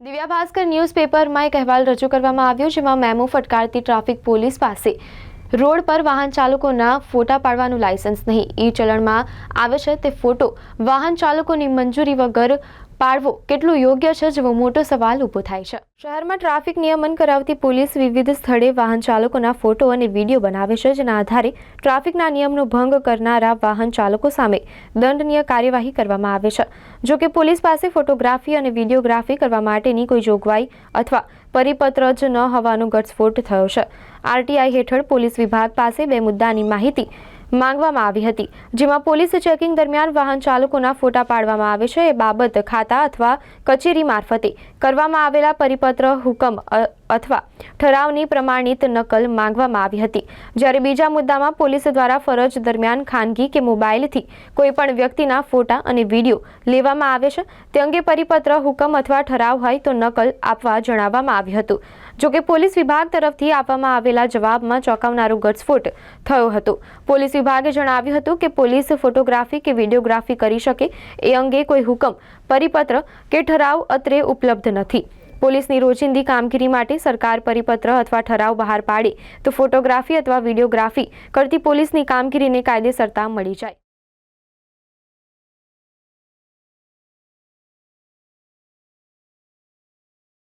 દિવ્યા ભાસ્કર ન્યૂઝપેપરમાં એક અહેવાલ રજૂ કરવામાં આવ્યો જેમાં મેમો ફટકારતી ટ્રાફિક પોલીસ પાસે રોડ પર વાહન ચાલકોના ફોટા પાડવાનું લાયસન્સ નહીં. ઈ ચલણમાં આવે છે તે ફોટો વાહન ચાલકોની મંજૂરી વગર પાડવો કેટલું યોગ્ય છે જેવો મોટો સવાલ ઊભો થાય છે. શહેરમાં ટ્રાફિક નિયમન કરાવતી પોલીસ વિવિધ સ્થળે વાહન ચાલકોના ફોટો અને વીડિયો બનાવે છે, જેના આધારે ટ્રાફિકના નિયમનો ભંગ કરનારા વાહન ચાલકો સામે દંડનીય કાર્યવાહી કરવામાં આવે છે. જો કે પોલીસ પાસે ફોટોગ્રાફી અને વિડીયોગ્રાફી કરવા માટેની કોઈ જોગવાઈ અથવા પરિપત્ર જ ન હોવાનો ઘટસ્ફોટ થયો છે. આરટીઆઈ હેઠળ પોલીસ વિભાગ પાસે બે મુદ્દાની માહિતી માંગવામાં આવી હતી, જેમાં પોલીસ ચેકિંગ દરમિયાન વાહન ચાલકોના ફોટા પાડવામાં આવે છે. એ બાબત ખાતા અથવા કચેરી મારફતે કરવામાં આવેલા પરિપત્ર હુકમ અથવા ઠરાવની પ્રમાણિત નકલ માંગવામાં આવી હતી. જ્યારે બીજા મુદ્દામાં પોલીસ દ્વારા ફરજ દરમિયાન ખાનગી કે મોબાઈલથી કોઈપણ વ્યક્તિના ફોટા અને વીડિયો લેવામાં આવે છે, તે અંગે પરિપત્ર, હુકમ અથવા ઠરાવ હોય તો નકલ આપવા જણાવવામાં આવ્યું હતું. જોકે પોલીસ વિભાગ તરફથી આપવામાં આવેલા જવાબમાં ચોંકાવનારો ઘટસ્ફોટ થયો હતો. પોલીસ વિભાગે જણાવ્યું હતું કે પોલીસ ફોટોગ્રાફી કે વિડીયોગ્રાફી કરી શકે એ અંગે કોઈ હુકમ, પરિપત્ર કે ઠરાવ અત્રે ઉપલબ્ધ નથી. પોલીસની રોજિંદી કામગીરી માટે સરકાર પરિપત્ર અથવા ઠરાવ બહાર પાડે તો ફોટોગ્રાફી અથવા વિડીયોગ્રાફી કરતી પોલીસની કામગીરીને કાયદેસરતા મળી જાય.